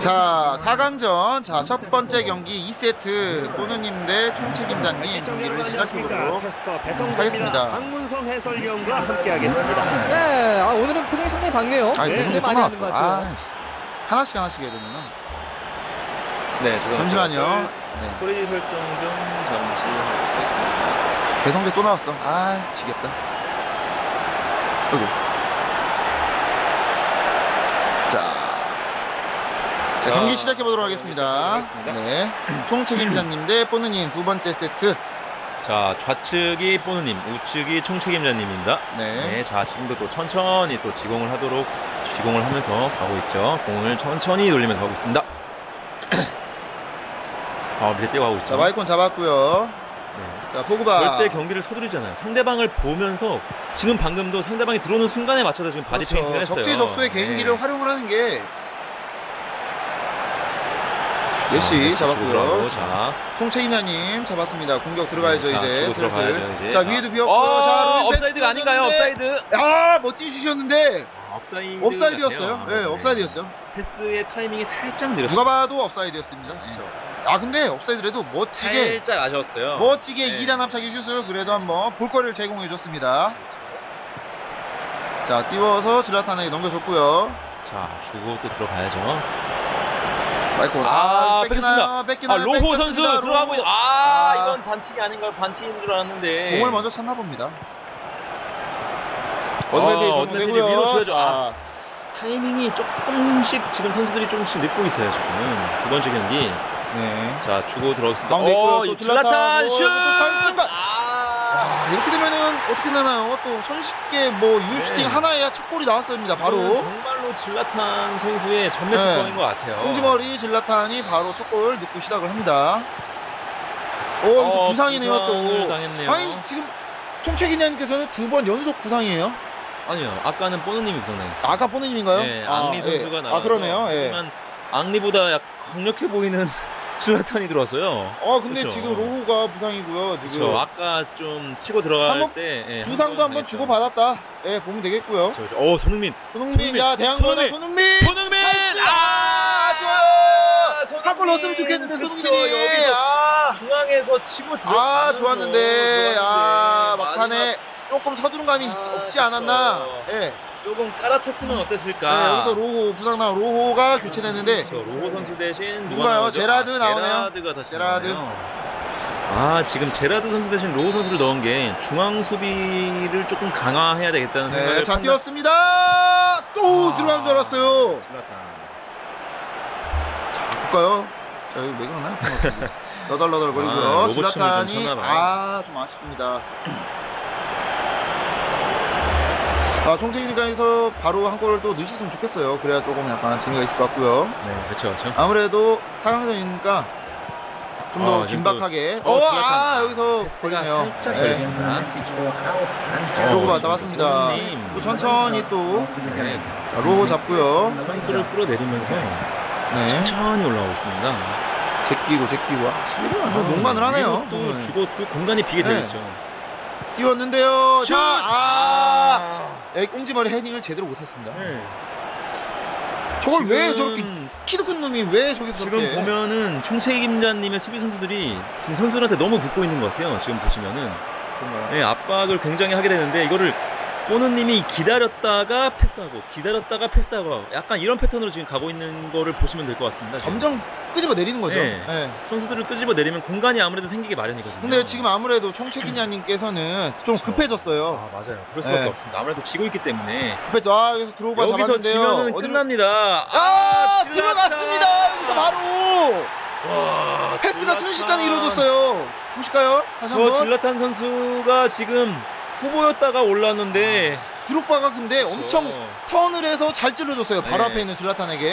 자, 4강전. 자, 첫 번째 경기 2세트 보느님 대 총책임자님 경기를 시작해보도록 하겠습니다. 박문성 해설위원과 함께하겠습니다. 네, 아, 오늘은 표정이 상당히 밝네요. 아, 네, 배송대 또 많이 나왔어. 것 같아요. 아, 하나씩 하나씩 해야 되는구나. 네, 죄송합니다. 잠시만요. 네. 소리 설정 좀 잠시 하겠습니다. 배송대 또 나왔어. 아, 지겠다. 아이고. 자. 자, 자, 경기 시작해 보도록 하겠습니다. 시작해보겠습니다. 네. 총 책임자님 대 뽀느님 두 번째 세트. 자, 좌측이 뽀누님, 우측이 총 책임자님입니다. 네. 네, 자, 지금도 또 천천히 또 지공을 하도록 지공을 하면서 가고 있죠. 공을 천천히 돌리면서 가고 있습니다. 아, 밑에 뛰어가고 있죠. 자, 마이콘 잡았고요 네. 자, 포그바. 절대 경기를 서두르잖아요. 상대방을 보면서 지금 방금도 상대방이 들어오는 순간에 맞춰서 지금 바디 페인팅을 했어요. 적재 그렇죠. 적소의 네. 개인기를 활용을 하는 게 자, 메시 메시 주고 잡았고요. 자, 총책임자님 잡았습니다. 공격 들어가야죠 자, 이제 슬슬. 들어가야죠, 이제. 자 자. 위에도 비었고 어, 자 로이 업사이드가 아닌가요? 업사이드. 아 멋진 슛이었는데 아, 업사이드. 업사이드였어요. 같아요. 네, 업사이드였어요. 패스의 타이밍이 살짝 느렸어요. 누가 봐도 업사이드였습니다. 네. 그렇죠. 아 근데 업사이드라도 멋지게 살짝 아쉬웠어요. 멋지게 네. 2단 합차기 슛을 그래도 한번 볼거리를 제공해줬습니다. 자 띄워서 질라탄에게 넘겨줬고요. 자, 주고 또 들어가야죠. 마이콘 아, 아, 뺏기나요? 아, 뺏기나요? 로호 선수. 들어가고 있... 아, 아. 이건 반칙이 아닌가 반칙인 줄 알았는데. 공을 먼저 찼나 봅니다. 어드밴테이지 어. 어드밴테이지 위로 줘야죠. 자, 타이밍이 조금씩 지금 선수들이 조금씩 늦고 있어요, 지금. 두 번째 경기. 네. 자, 주고 있고요. 어, 질라탄. 슛! 또 찬스인가? 아. 아, 이렇게 되면은 어떻게 되나요? 또 손쉽게 뭐 유슈팅 네. 하나에 첫 골이 나왔습니다. 바로 정말로 질라탄 선수의 전매 네. 특권인 것 같아요. 홍지머리 질라탄이 바로 첫 골 넣고 시작을 합니다. 오, 이거 어, 부상이네요 또. 당했네요. 아니 지금 총책이냐님께서는 두 번 연속 부상이에요. 아니요, 아까는 뽀누님이 부상당했어요. 아까 보내님인가요? 네, 아, 앙리 예. 선수가 나와서 아 그러네요. 예. 하지만 앙리보다 약 강력해 보이는 질라탄이 들어왔어요. 어 근데 그쵸. 지금 로우가 부상이고요. 지금 그렇죠. 아까 좀 치고 들어갈 한번 때 예, 부상도 한번. 주고 받았다. 예, 보면 되겠고요. 그렇죠. 어, 손흥민. 손흥민, 손흥민, 야 대한민국 손흥민. 손흥민. 손흥민! 아, 아쉬워요. 손흥민! 한골 넣었으면 좋겠는데 그쵸, 손흥민이. 여기서 아, 중앙에서 치고 들어. 아 좋았는데, 아 막판에 조금 서두른 감이 아, 없지 않았나. 그쵸. 예. 조금 깔아찼으면 네, 어땠을까? 여기서 로호 부상 나 로호가 교체됐는데 그렇죠. 로호 선수 대신 누가? 나오죠? 제라드 아, 나오네요. 제라드가 다시 제라드. 나오네요. 아 지금 제라드 선수 대신 로우 선수를 넣은 게 중앙 수비를 조금 강화해야 되겠다는 생각을 네, 자 판단- 뛰었습니다. 또 아, 들어간 줄 알았어요. 자 볼까요? 자 여기 왜 그러나요? 너덜너덜 아, 거리고요. 좀 질라탄이 봐요. 아좀 아쉽습니다. 아 총책이니까에서 바로 한 골을 또 넣으셨으면 좋겠어요. 그래야 조금 약간 재미가 있을 것 같고요. 네 그렇죠 그렇죠. 아무래도 4강전이니까 좀 더 어, 긴박하게. 또- 어, 어. 아 여기서 걸리네요. 살짝 네. 걸렸습니다. 프로그바 어, 나왔습니다. 손님. 또 천천히 또 네, 자, 로호 잡고요. 선수를 끌어내리면서 네. 천천히 올라오고 있습니다. 제끼고 제끼고 아, 수비를 완전 농간을 하네요. 또 오늘. 주고 또 공간이 비게 네. 되죠. 띄웠는데요. 슛! 자, 아, 아. 꽁지머리 헤딩을 제대로 못했습니다. 네. 저걸 왜 저렇게 키도 큰 놈이 왜 저기 지금 저렇게? 보면은 총책임자님의 수비 선수들이 지금 선수들한테 너무 붙고 있는 것 같아요. 지금 보시면은 그런가요? 네, 압박을 굉장히 하게 되는데 이거를 보느님이 기다렸다가 패스하고 기다렸다가 패스하고 약간 이런 패턴으로 지금 가고 있는 거를 보시면 될 것 같습니다. 점점 끄집어 내리는 거죠. 네. 네. 선수들을 끄집어 내리면 공간이 아무래도 생기게 마련이거든요. 근데 지금 아무래도 총책이냐님께서는 좀 그렇죠. 급해졌어요. 아 맞아요. 그럴 수밖에 네. 없습니다. 아무래도 지고 있기 때문에 급해져. 아, 여기서 들어오가 여기서 잡았는데요. 지면은 어디로- 끝납니다. 아, 질라탄! 들어갔습니다. 여기서 바로 와, 패스가 질라탄. 순식간에 이루어졌어요. 보실까요? 다시 저 한번. 질라탄 선수가 지금 후보였다가 올랐는데 드록바가 근데 엄청 턴을 해서 잘 찔러줬어요. 바로 네. 앞에 있는 질라탄에게.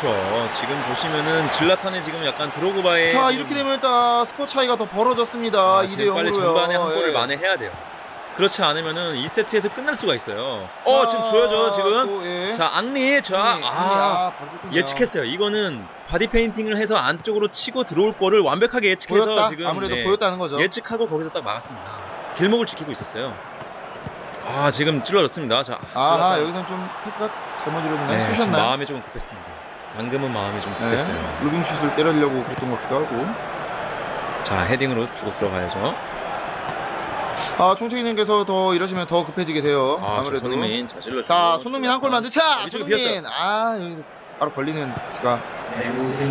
그렇죠. 지금 보시면은 질라탄이 지금 약간 드로그바의 자 이렇게 되면 일단 스코어 차이가 더 벌어졌습니다. 아, 2대 지금 빨리 0으로요. 전반에 한 골을 예. 만회해야 돼요. 그렇지 않으면은 2세트에서 끝날 수가 있어요. 어, 지금 줘야죠, 지금. 또, 예. 자, 앙리, 자, 앙리, 앙리, 아, 끊네요. 예측했어요. 이거는 바디 페인팅을 해서 안쪽으로 치고 들어올 거를 완벽하게 예측해서 보였다. 지금 아무래도 네, 보였다는 거죠. 예측하고 거기서 딱 막았습니다. 길목을 지키고 있었어요. 아, 지금 찔러졌습니다. 자, 질라탄. 여기선 좀 패스가 잘못 이루어졌나요? 네, 지금 쑤셨나요? 마음이 조금 급했습니다. 방금은 마음이 좀 네. 급했어요. 루빙슛을 때리려고 했던 것 같기도 하고. 자, 헤딩으로 주고 들어가야죠. 아, 총책님께서 더 이러시면 더 급해지게 돼요. 아, 아, 무래도 손흥민 자, 찔러주고. 자, 손흥민 한 골만 넣자. 여기저기 손흥민. 아, 여기 바로 걸리는 패스가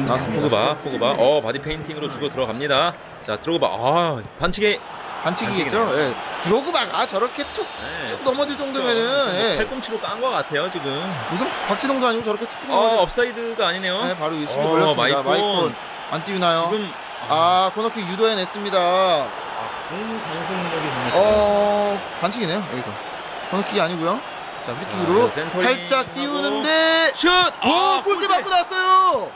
나왔습니다. 포그바, 포그바. 어, 바디 페인팅으로 주고 들어갑니다. 자, 들어가 봐. 아, 반칙에 반칙이겠죠? 예. 드로그바가 저렇게 툭, 네. 툭 넘어질 정도면은 예. 팔꿈치로 깐 것 같아요, 지금. 무슨 박진홍도 아니고 저렇게 툭 툭 어, 넘어질 업사이드가 아니네요. 네, 바로 유심히 어, 걸렸습니다. 마이콘. 마이콘. 안 띄우나요? 지금 아, 코너킥 유도해냈습니다. 아, 공 방송력이 정말 잘 어, 반칙이네요, 여기서. 코너킥이 아니고요 자, 프리킥으로 아, 센터링 살짝 하고. 띄우는데, 슛! 오, 아, 골대 맞고 나왔어요!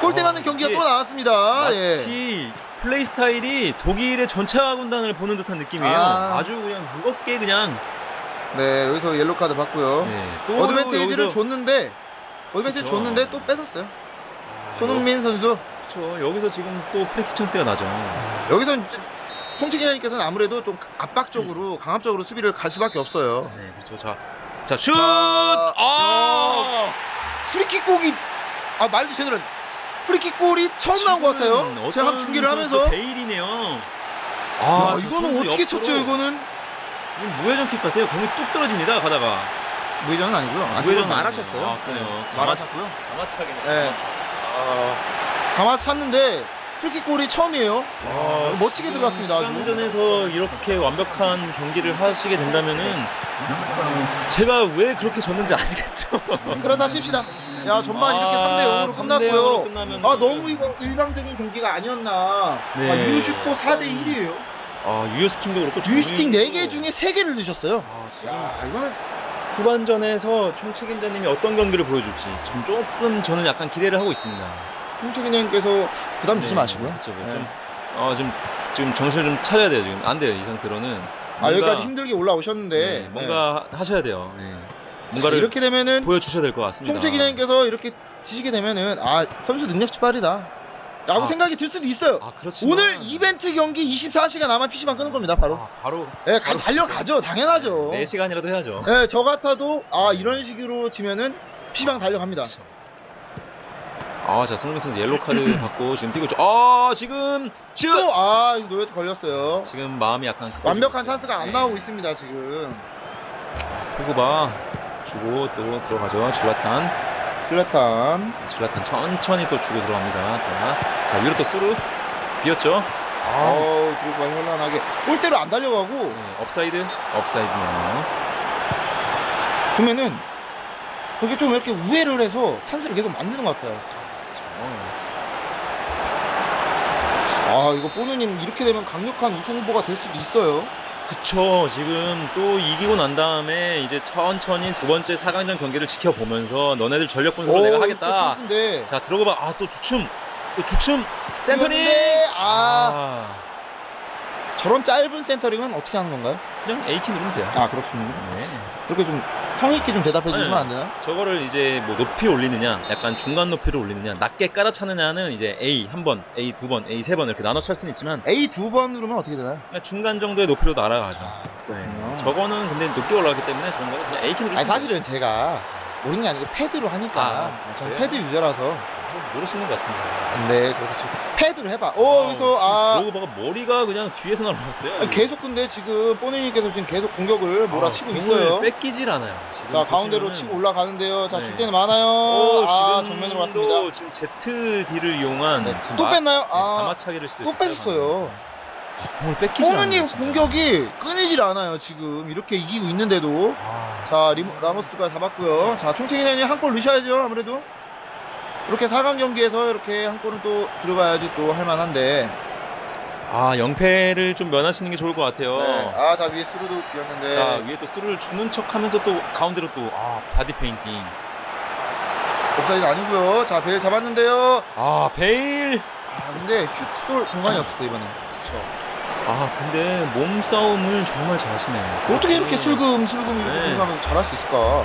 골대 아, 맞는 경기가 이게 또 나왔습니다. 예. 마치 플레이 스타일이 독일의 전차 군단을 보는 듯한 느낌이에요. 아. 아. 주 그냥 무겁게 그냥 네, 여기서 옐로 카드 받고요. 네, 또 어드밴테이지를 여기서- 줬는데, 어드밴테이지 그쵸. 줬는데 또 뺏었어요. 아, 손흥민 선수. 그렇죠. 여기서 지금 또 프리킥 찬스가 나죠. 여기서 총책위원님께서는 아무래도 좀 압박적으로, 강압적으로 수비를 갈 수밖에 없어요. 네, 그렇죠. 자, 자 슛! 자, 아! 프리킥 골이, 아, 말도 제대로, 프리킥 골이 처음 나온 것 같아요. 제가 중계를 하면서. 베일이네요. 야, 아, 저 이거는 어떻게 옆으로 쳤죠, 이거는? 무회전 킥 같아요. 공이 뚝 떨어집니다. 가다가. 무회전은 아니고요. 안쪽으로 말아쳤어요. 아니에요. 아, 그래요. 말아쳤고요. 가마차기네. 네. 아, 가마 찼는데 프리킥 골이 처음이에요. 아, 멋지게 들어갔습니다. 아주. 수강전에서 이렇게 완벽한 경기를 하시게 된다면은 제가 왜 그렇게 졌는지 아시겠죠? 그러다 칩시다. 야, 전반 이렇게 3대 0으로 3대 0으로 끝났고요. 끝나면 아, 너무 이거 일방적인 경기가 아니었나. 네. 아, 유슈코 4대 1이에요. 아, 유효스팅도 그렇고 정민도- 4개 중에 3개를 넣으셨어요. 아, 지금 야, 이거는 후반전에서 총 책임자님이 어떤 경기를 보여줄지 지금 조금 저는 약간 기대를 하고 있습니다. 총책위원님께서 부담 주지 네, 마시고요. 그렇죠. 네. 좀, 어, 지금 지금 정신을 좀 차려야 돼요. 지금 안 돼요. 이 상태로는. 아, 뭔가- 여기까지 힘들게 올라오셨는데. 네, 뭔가 하셔야 돼요. 네. 네. 뭔가를 이렇게 되면은 보여주셔야 될 것 같습니다. 총책위원님께서 이렇게 지시게 되면은 아, 선수 능력 치발이다. 라고 아. 생각이 들 수도 있어요. 아, 그렇지만 오늘 이벤트 경기 24시간 남아 PC방 끄는 겁니다, 바로. 아, 바로 예, 가, 달려가죠. 당연하죠. 4시간이라도 해야죠. 예, 저 같아도 아, 이런 식으로 지면은 PC방 달려갑니다. 그렇죠. 아, 자, 손흥민 선수 옐로 카드 받고 지금 뛰고 있죠. 아, 지금 슛! 또 아, 이거 노예트 걸렸어요. 지금 마음이 약간 완벽한. 찬스가 안 네. 나오고 있습니다, 지금. 포그바 주고 또 들어가죠. 질라탄. 플라탄. 자, 질라탄 천천히 또 주고 들어갑니다. 자, 자 위로 또 수루 비었죠. 아, 어우, 드로그가 현란하게. 골대로 안 달려가고, 네, 업사이드, 업사이드네요. 보면은, 이렇게 좀 이렇게 우회를 해서 찬스를 계속 만드는 것 같아요. 아, 이거 보누님 이렇게 되면 강력한 우승 후보가 될 수도 있어요. 그쵸. 지금 또 이기고 난 다음에 이제 천천히 두 번째 4강전 경기를 지켜보면서 너네들 전력 분석을 내가 하겠다. 찬스인데. 자, 들어가 봐. 아, 또 주춤. 또 주춤. 센터링. 아, 아, 저런 짧은 센터링은 어떻게 하는 건가요? 그냥 A키 누르면 돼요. 아, 그렇습니다. 네. 그렇게 좀 성의있게 좀 대답해 주시면 네. 안 되나? 저거를 이제 뭐 높이 올리느냐, 약간 중간 높이를 올리느냐, 낮게 깔아차느냐는 이제 A 한 번, A 두 번, A 세 번 이렇게 나눠 찰 수는 있지만 A 두 번 누르면 어떻게 되나요? 그냥 중간 정도의 높이로 날아가죠. 아, 네. 저거는 근데 높게 올라가기 때문에 저런 거는 그냥 A 키 누르시면 아니, 사실은 제가 모르는 게 아니고 패드로 하니까. 아, 저는 그래요? 패드 유저라서. 돼요. 모르시는 것 같은데. 네, 그래서 지금 패드를 해봐. 오, 여기서, 아. 봐가 머리가 그냥 뒤에서 날아갔어요. 아니, 계속 근데 지금 뽀니님께서 지금 계속 공격을 몰아치고 아, 공을 있어요. 뺏기질 않아요. 지금 자, 가운데로 보시면은 치고 올라가는데요. 자, 네. 줄 때는 많아요. 오, 아, 지금 정면으로 왔습니다. 지금 ZD를 이용한 네, 지금 또 마- 뺐나요? 네, 아, 가마차기를 또 시도했어요. 뺐어요. 아, 공을 뺏기질 않아요. 진짜. 공격이 끊이질 않아요. 지금 이렇게 이기고 있는데도. 아, 자, 리모, 라모스가 잡았고요. 자, 총책이네요. 한골 넣으셔야죠. 아무래도. 이렇게 4강 경기에서 이렇게 한 골은 또 들어가야지 또 할만한데. 아, 영패를 좀 면하시는 게 좋을 것 같아요. 네. 아, 자, 위에 스루도 비었는데. 자, 위에 또 수를 주는 척 하면서 또 가운데로 또, 아, 바디 페인팅. 옵사이드 아니고요. 자, 벨 잡았는데요. 아, 베일! 아, 근데 슛쏠 공간이 없었어요, 이번에. 아, 근데 몸싸움을 정말 잘하시네요. 어떻게 이렇게 슬금슬금 이렇게 네. 공격하면서 잘할 수 있을까?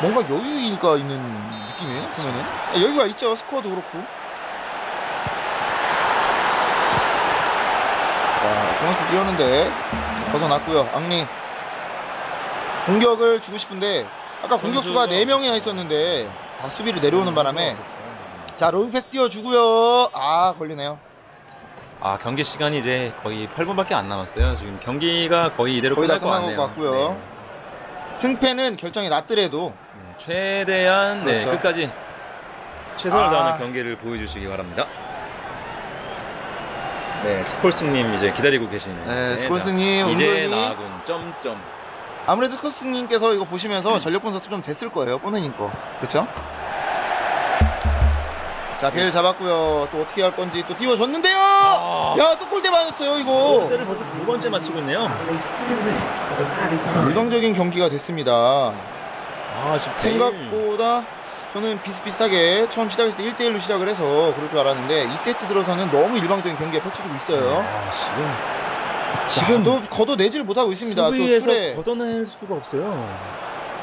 뭔가 여유가 있는 느낌이에요, 보면은. 아, 여유가 있죠, 스코어도 그렇고. 자, 공격수 뛰었는데, 벗어났고요, 앙리. 공격을 주고 싶은데, 아까 공격수가 4명이나 있었는데, 아, 수비로 내려오는 바람에 자 로빙 패스 띄워주고요. 아 걸리네요. 아 경기 시간이 이제 거의 8분밖에 안 남았어요. 지금 경기가 거의 이대로 거의 다것 끝난 것 같네요. 같고요. 네. 승패는 결정이 났더라도 네, 최대한 네, 그렇죠. 끝까지 최선을 아. 다하는 경기를 보여주시기 바랍니다. 네, 스콜스님 이제 기다리고 계시네요. 네, 자, 스콜스님, 이제 나군 점점. 아무래도 스코스님께서 이거 보시면서 전력 분석도 좀 됐을 거예요. 뽀네님 거. 그렇죠? 자, 벨 잡았고요. 또 어떻게 할 건지 또 띄워줬는데요. 아, 야, 또 골대 맞았어요, 이거. 골대를 벌써 두 번째 맞추고 있네요. 유동적인 경기가 됐습니다. 아, 지금 생각보다 저는 비슷비슷하게 처음 시작했을 때 1대1로 시작을 해서 그럴 줄 알았는데 2세트 들어서는 너무 일방적인 경기가 펼쳐지고 있어요. 아, 지금 지금 지금 도 걷어내지를 못하고 있습니다. 또 수비에서 툴에. 걷어낼 수가 없어요.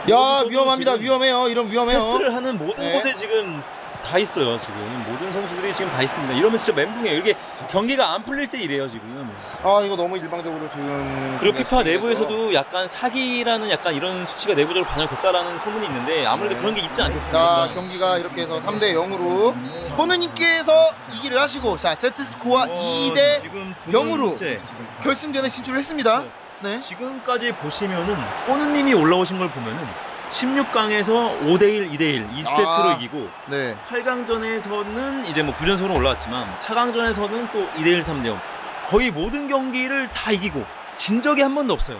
야, 저도 위험합니다. 위험해요. 이런 위험해요. 패스를 하는 모든 네. 곳에 지금 다 있어요. 지금 모든 선수들이 지금 다 있습니다. 이러면 진짜 멘붕이에요. 이게 경기가 안 풀릴 때 이래요 지금. 아, 이거 너무 일방적으로 지금. 그리고 피파 내부에서도 약간 사기라는 약간 이런 수치가 내부적으로 반영됐다라는 소문이 있는데 아무래도 네. 그런 게 있지 않겠습니까? 자 경기가 이렇게 해서 3대 0으로 호느님께서 이기를 하시고 자 세트 스코어 어, 2대 지금 두 0으로 번째. 결승전에 진출을 했습니다. 네. 지금까지 보시면은 꼬느님이 올라오신 걸 보면은 16강에서 5대1, 2대1 2세트로 아. 이기고 네. 8강전에서는 이제 뭐 9전승으로 올라왔지만 4강전에서는 또 2대1, 3대0 거의 모든 경기를 다 이기고 진 적이 한 번도 없어요.